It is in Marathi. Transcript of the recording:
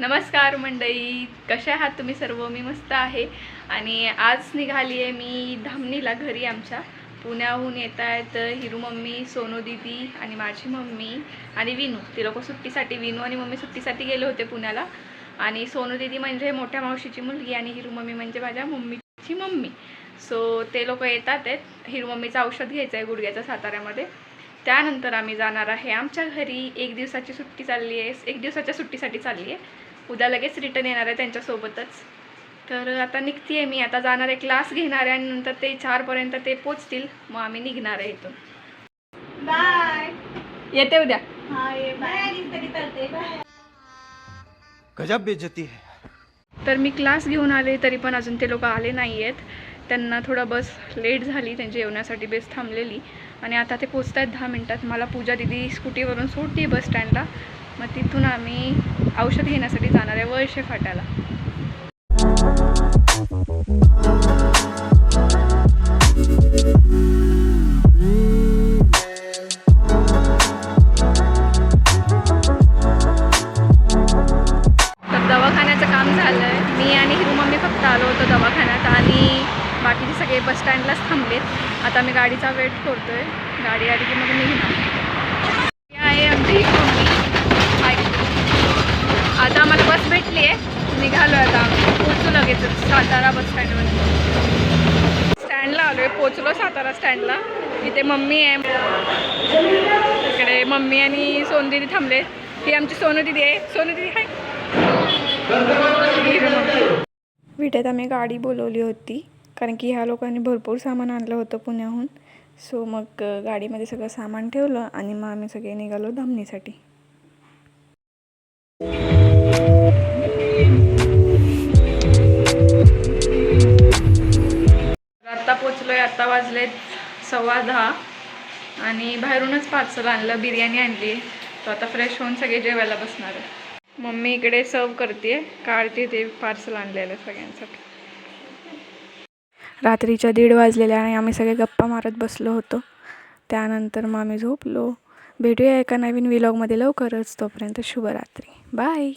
नमस्कार मंडई कशा आहात तुम्ही सर्व? मी मस्त आहे. आणि आज निघाली आहे मी धामणीला घरी आमच्या. पुण्याहून येत आहेत हिरू मम्मी सोनू दिदी आणि माझी मम्मी आणि विनू. ते लोक सुट्टीसाठी विनू आणि मम्मी सुट्टीसाठी गेले होते पुण्याला. आणि सोनू दिदी म्हणजे मोठ्या मावशीची मुलगी आणि हिरू मम्मी म्हणजे माझ्या मम्मीची मम्मी. सो ते लोक येतात आहेत. हिरू मम्मीचं औषध घ्यायचं आहे गुडघ्याच्या साताऱ्यामध्ये. त्यानंतर आम्ही जाणार आहे. आमच्या घरी एक दिवसाची सुट्टी चालली आहे. एक दिवसाच्या सुट्टीसाठी चालली आहे. उद्या लगेच रिटर्न येणार आहे त्यांच्यासोबतच. तर आता निघते आहे मी. आता जाणार आहे क्लास घेणार आहे आणि नंतर ते चारपर्यंत ते पोचतील. मग आम्ही निघणार आहे इथून. बाय येते उद्या. गजब बेइज्जती है। तर मी क्लास घेऊन आले तरी पण अजून ते लोक आले नाही आहेत त्यांना थोडं बस लेट झाली त्यांच्या येण्यासाठी बेस थांबलेली. आणि आता ते पोचत आहेत दहा मिनटात. मला पूजा दिदी स्कूटीवरून सोडते बस स्टँडला. मग तिथून आम्ही औषध घेण्यासाठी जाणार आहे वर्षे फाट्याला. तर दवाखान्याचं काम झालं आहे मी आणि हिरू मम्मी फक्त आलो होतो दवाखान्यात आणि बाकीचे सगळे बस स्टँडलाच थांबलेत. आता मी गाडीचा वेट करतोय. गाडी आली की मग निघणार. ही आहे आमची मम्मी. आता आम्हाला बस भेटली आहे. निघालो आता आम्ही. पोचू लगेच. सातारा बस स्टँडवर स्टँडला आलो आहे पोचलो सातारा स्टँडला. इथे मम्मी आहे. इकडे मम्मी आणि सोनदिदी थांबले. ही आमची सोनू दिदी आहे सोनू दिदी हाय विट्यात आम्ही गाडी बोलवली होती. कारण की ह्या लोकांनी भरपूर सामान आणलं होतं पुण्याहून. सो मग गाडीमध्ये सगळं सामान ठेवलं आणि मग आम्ही सगळे निघालो धामणीसाठी. आत्ता पोचलोय आत्ता वाजलेत सव्वा दहा. आणि बाहेरूनच पार्सल आणलं बिर्याणी आणली. तर आता फ्रेश होऊन सगळे जेवायला बसणार आहे मम्मी इकडे सर्व करते काढते ते पार्सल आणलेलं सगळ्यांसाठी. रात्रीच्या दीड वाजलेल्या आणि आम्ही सगळे गप्पा मारत बसलो होतो. त्यानंतर मग आम्ही झोपलो. भेटूया एका नवीन विलॉगमध्ये लवकरच. तोपर्यंत शुभरात्री. बाय